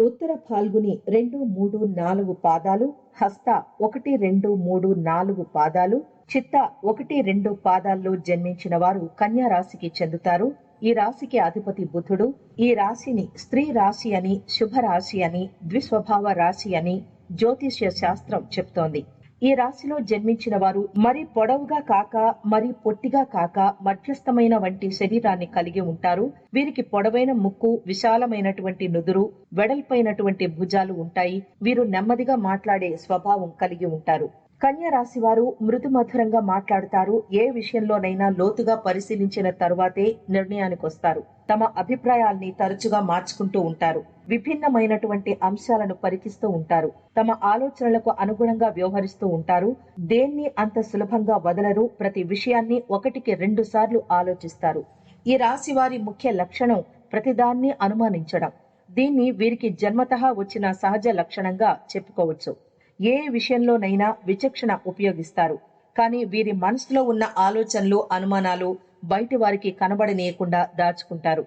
ఉత్తర ఫాల్గుని రెండు మూడు నాలుగు పాదాలు హస్త ఒకటి రెండు మూడు నాలుగు పాదాలు చిత్త ఒకటి రెండు పాదాల్లో జన్మించిన వారు కన్యా రాశికి చెందుతారు. ఈ రాశికి అధిపతి బుధుడు. ఈ రాశిని స్త్రీ రాశి అని శుభ రాశి అని ద్విస్వభావ రాశి అని జ్యోతిష్య శాస్త్రం చెప్తోంది. ఈ రాశిలో జన్మించిన వారు మరి పొడవుగా కాక మరి పొట్టిగా కాక మధ్యస్థమైన వంటి శరీరాన్ని కలిగి ఉంటారు. వీరికి పొడవైన ముక్కు విశాలమైనటువంటి నుదురు వెడల్పైనటువంటి భుజాలు ఉంటాయి. వీరు నెమ్మదిగా మాట్లాడే స్వభావం కలిగి ఉంటారు. కన్యా రాశి వారు మృదు మధురంగా మాట్లాడతారు. ఏ విషయంలోనైనా లోతుగా పరిశీలించిన తరువాతే నిర్ణయానికి వస్తారు తమ అభిప్రాయాల్ని తరచుగా మార్చుకుంటూ ఉంటారు. విభిన్నమైనటువంటి అంశాలను పరికిస్తూ ఉంటారు. తమ ఆలోచనలకు అనుగుణంగా వ్యవహరిస్తూ ఉంటారు. దేన్ని అంత సులభంగా వదలరు. ప్రతి విషయాన్ని ఒకటికి రెండు సార్లు ఆలోచిస్తారు. ఈ రాశి వారి ముఖ్య లక్షణం ప్రతిదాన్ని అనుమానించడం. దీన్ని వీరికి జన్మతః వచ్చిన సహజ లక్షణంగా చెప్పుకోవచ్చు. ఏ విషయంలోనైనా విచక్షణ ఉపయోగిస్తారు. కానీ వీరి మనసులో ఉన్న ఆలోచనలు అనుమానాలు బయటి వారికి కనబడనీయకుండా దాచుకుంటారు.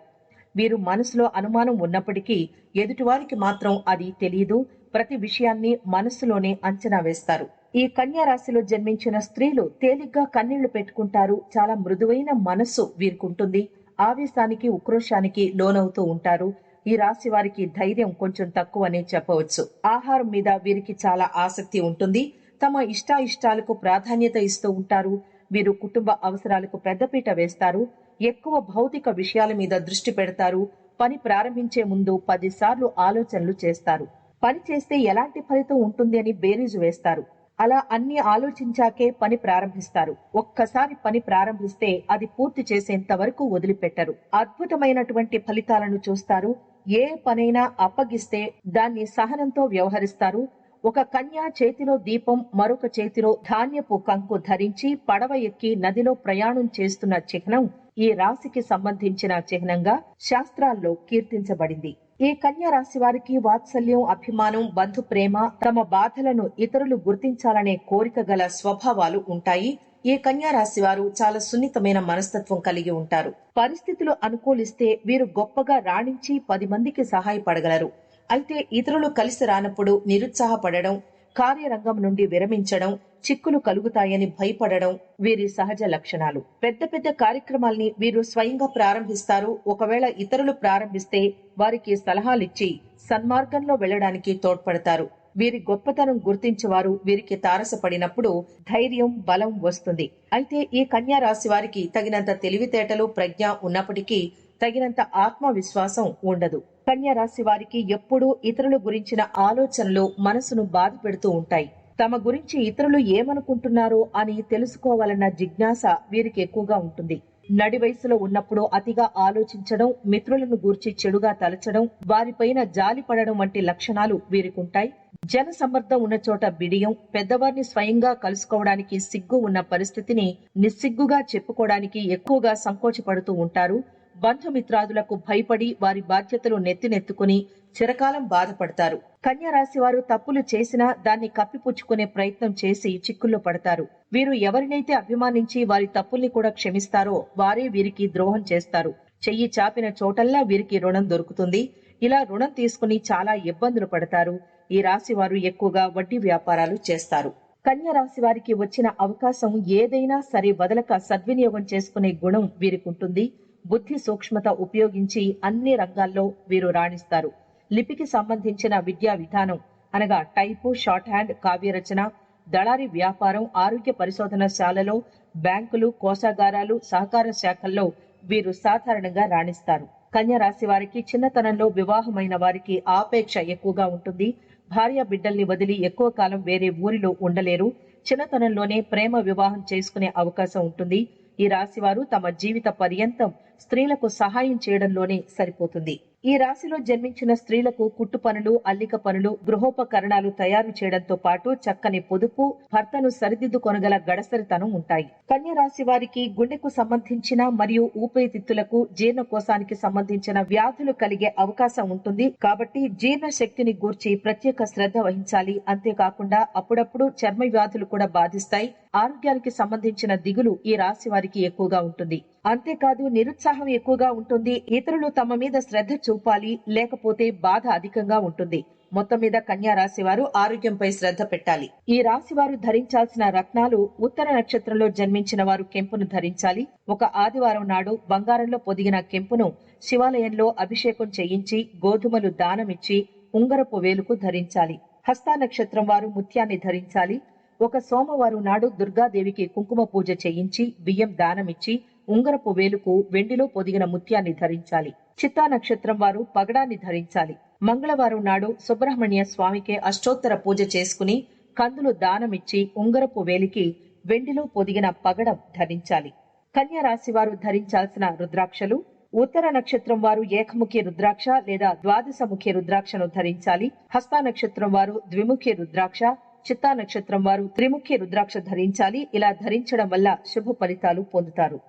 వీరు మనసులో అనుమానం ఉన్నప్పటికీ ఎదుటివారికి మాత్రం అది తెలియదు. ప్రతి విషయాన్ని మనసులోనే అంచనా వేస్తారు. ఈ కన్యా రాశిలో జన్మించిన స్త్రీలు తేలిగ్గా కన్నీళ్ళు పెట్టుకుంటారు. చాలా మృదువైన మనస్సు వీరికుంటుంది. ఆవేశానికి ఉక్రోషానికి లోనవుతూ ఉంటారు. ఈ రాశి వారికి ధైర్యం కొంచెం తక్కువనే చెప్పవచ్చు. ఆహారం మీద వీరికి చాలా ఆసక్తి ఉంటుంది. తమ ఇష్టాయిష్టాలకు ప్రాధాన్యత ఇస్తూ ఉంటారు. వీరు కుటుంబ అవసరాలకు పెద్దపీట వేస్తారు. ఎక్కువ భౌతిక విషయాల మీద దృష్టి పెడతారు. పని ప్రారంభించే ముందు పదిసార్లు ఆలోచనలు చేస్తారు. పని చేస్తే ఎలాంటి ఫలితం ఉంటుంది అని బేరీజు వేస్తారు. అలా అన్ని ఆలోచించాకే పని ప్రారంభిస్తారు. ఒక్కసారి పని ప్రారంభిస్తే అది పూర్తి చేసేంత వరకు వదిలిపెట్టరు. అద్భుతమైనటువంటి ఫలితాలను చూస్తారు. ఏ పనైనా అప్పగిస్తే దాన్ని సహనంతో వ్యవహరిస్తారు. ఒక కన్య చేతిలో దీపం మరొక చేతిలో ధాన్యపు కంకు ధరించి పడవ ఎక్కి నదిలో ప్రయాణం చేస్తున్న చిహ్నం ఈ రాశికి సంబంధించిన చిహ్నంగా శాస్త్రాల్లో కీర్తించబడింది. ఈ కన్యా రాశి వారికి వాత్సల్యం అభిమానం బంధు ప్రేమ తమ బాధలను ఇతరులు గుర్తించాలనే కోరిక గల స్వభావాలు ఉంటాయి. ఈ కన్యా రాశి వారు చాలా సున్నితమైన మనస్తత్వం కలిగి ఉంటారు? పరిస్థితులు అనుకూలిస్తే వీరు గొప్పగా రాణించి పది మందికి సహాయపడగలరు. అయితే ఇతరులు కలిసి రానప్పుడు నిరుత్సాహపడడం కార్యరంగం నుండి విరమించడం చిక్కులు కలుగుతాయని భయపడడం వీరి సహజ లక్షణాలు. పెద్ద పెద్ద కార్యక్రమాల్ని వీరు స్వయంగా ప్రారంభిస్తారు. ఒకవేళ ఇతరులు ప్రారంభిస్తే వారికి సలహాలిచ్చి సన్మార్గంలో వెళ్ళడానికి తోడ్పడతారు. వీరి గొప్పతనం గుర్తించేవారు వీరికి తారసపడినప్పుడు ధైర్యం బలం వస్తుంది. అయితే ఈ కన్యా రాశి వారికి తగినంత తెలివితేటలు ప్రజ్ఞ ఉన్నప్పటికీ తగినంత ఆత్మవిశ్వాసం ఉండదు. కన్యా రాశి వారికి ఎప్పుడూ ఇతరుల గురించిన ఆలోచనలు మనసును బాధ పెడుతూ ఉంటాయి. తమ గురించి ఇతరులు ఏమనుకుంటున్నారో అని తెలుసుకోవాలన్న జిజ్ఞాస వీరికి ఎక్కువగా ఉంటుంది. నడి వయసులో ఉన్నప్పుడు అతిగా ఆలోచించడం మిత్రులను గూర్చి చెడుగా తలచడం వారిపైన జాలి పడడం వంటి లక్షణాలు వీరికుంటాయి. జన సమర్థం ఉన్న చోట బిడియం పెద్దవారిని స్వయంగా కలుసుకోవడానికి సిగ్గు ఉన్న పరిస్థితిని నిస్సిగ్గుగా చెప్పుకోవడానికి ఎక్కువగా సంకోచపడుతూ ఉంటారు. బంధుమిత్రాదులకు భయపడి వారి బాధ్యతలు నెత్తినెత్తుకుని చిరకాలం బాధపడతారు. కన్యా రాశి వారు తప్పులు చేసినా దాన్ని కప్పిపుచ్చుకునే ప్రయత్నం చేసి చిక్కుల్లో పడతారు. వీరు ఎవరినైతే అభిమానించి వారి తప్పుల్ని కూడా క్షమిస్తారో వారే వీరికి ద్రోహం చేస్తారు. చెయ్యి చాపిన చోటల్లా వీరికి రుణం దొరుకుతుంది. ఇలా రుణం తీసుకుని చాలా ఇబ్బందులు పడతారు. ఈ రాశి వారు ఎక్కువగా వడ్డీ వ్యాపారాలు చేస్తారు. కన్యా రాశి వారికి వచ్చిన అవకాశం ఏదైనా సరే వదలక సద్వినియోగం చేసుకునే గుణం వీరికి ఉంటుంది బుద్ధి సూక్ష్మత ఉపయోగించి అన్ని రంగాల్లో వీరు రాణిస్తారు. లిపికి సంబంధించిన విద్యా విధానం అనగా టైపు షార్ట్ హ్యాండ్ కావ్యరచన దళారి వ్యాపారం ఆరోగ్య పరిశోధనశాలలో బ్యాంకులు కోశాగారాలు సహకార శాఖల్లో వీరు సాధారణంగా రాణిస్తారు. కన్యా రాశి వారికి చిన్నతనంలో వివాహమైన వారికి ఆపేక్ష ఎక్కువగా ఉంటుంది. భార్య బిడ్డల్ని వదిలి ఎక్కువ కాలం వేరే ఊరిలో ఉండలేరు. చిన్నతనంలోనే ప్రేమ వివాహం చేసుకునే అవకాశం ఉంటుంది. ఈ రాశి వారు తమ జీవిత పర్యంతం స్త్రీలకు సహాయం చేయడంలోనే సరిపోతుంది. ఈ రాశిలో జన్మించిన స్త్రీలకు కుట్టు పనులు అల్లిక పనులు గృహోపకరణాలు తయారు చేయడంతో పాటు చక్కని పొదుపు భర్తను సరిదిద్దుకొనగల గడసరితనం ఉంటాయి. కన్య రాశి వారికి గుండెకు సంబంధించిన మరియు ఊపిరితిత్తులకు జీర్ణకోశానికి సంబంధించిన వ్యాధులు కలిగే అవకాశం ఉంటుంది. కాబట్టి జీర్ణ శక్తిని గూర్చి ప్రత్యేక శ్రద్ధ వహించాలి. అంతేకాకుండా అప్పుడప్పుడు చర్మ వ్యాధులు కూడా బాధిస్తాయి. ఆరోగ్యానికి సంబంధించిన దిగులు ఈ రాశి వారికి ఎక్కువగా ఉంటుంది. అంతేకాదు నిరుత్సాహం ఎక్కువగా ఉంటుంది. ఇతరులు తమ మీద శ్రద్ధ చూపాలి లేకపోతే బాధ అధికంగా ఉంటుంది. మొత్తం మీద కన్యా రాశివారు ఆరోగ్యంపై శ్రద్ధ పెట్టాలి. ఈ రాశివారు ధరించాల్సిన రత్నాలు ఉత్తర నక్షత్రంలో జన్మించిన వారు కెంపును ధరించాలి. ఒక ఆదివారం నాడు బంగారంలో పొదిగిన కెంపును శివాలయంలో అభిషేకం చేయించి గోధుమలు దానమిచ్చి ఉంగరపు వేలుకు ధరించాలి. హస్తా నక్షత్రం వారు ముత్యాన్ని ధరించాలి. ఒక సోమవారం నాడు దుర్గాదేవికి కుంకుమ పూజ చేయించి బియ్యం దానమిచ్చి ఉంగరపు వేలుకు వెండిలో పొదిగిన ముత్యాన్ని ధరించాలి. చిత్తా నక్షత్రం వారు పగడాన్ని ధరించాలి. మంగళవారం నాడు సుబ్రహ్మణ్య స్వామికి అష్టోత్తర పూజ చేసుకుని కందులు దానమిచ్చి ఉంగరపు వేలికి వెండిలో పొదిగిన పగడం ధరించాలి. కన్యా రాశి వారు ధరించాల్సిన రుద్రాక్షలు ఉత్తర నక్షత్రం వారు ఏకముఖి రుద్రాక్ష లేదా ద్వాదశముఖి రుద్రాక్షను ధరించాలి. హస్త నక్షత్రం వారు ద్విముఖి రుద్రాక్ష చిత్తా నక్షత్రం వారు త్రిముఖి రుద్రాక్ష ధరించాలి. ఇలా ధరించడం వల్ల శుభ ఫలితాలు పొందుతారు.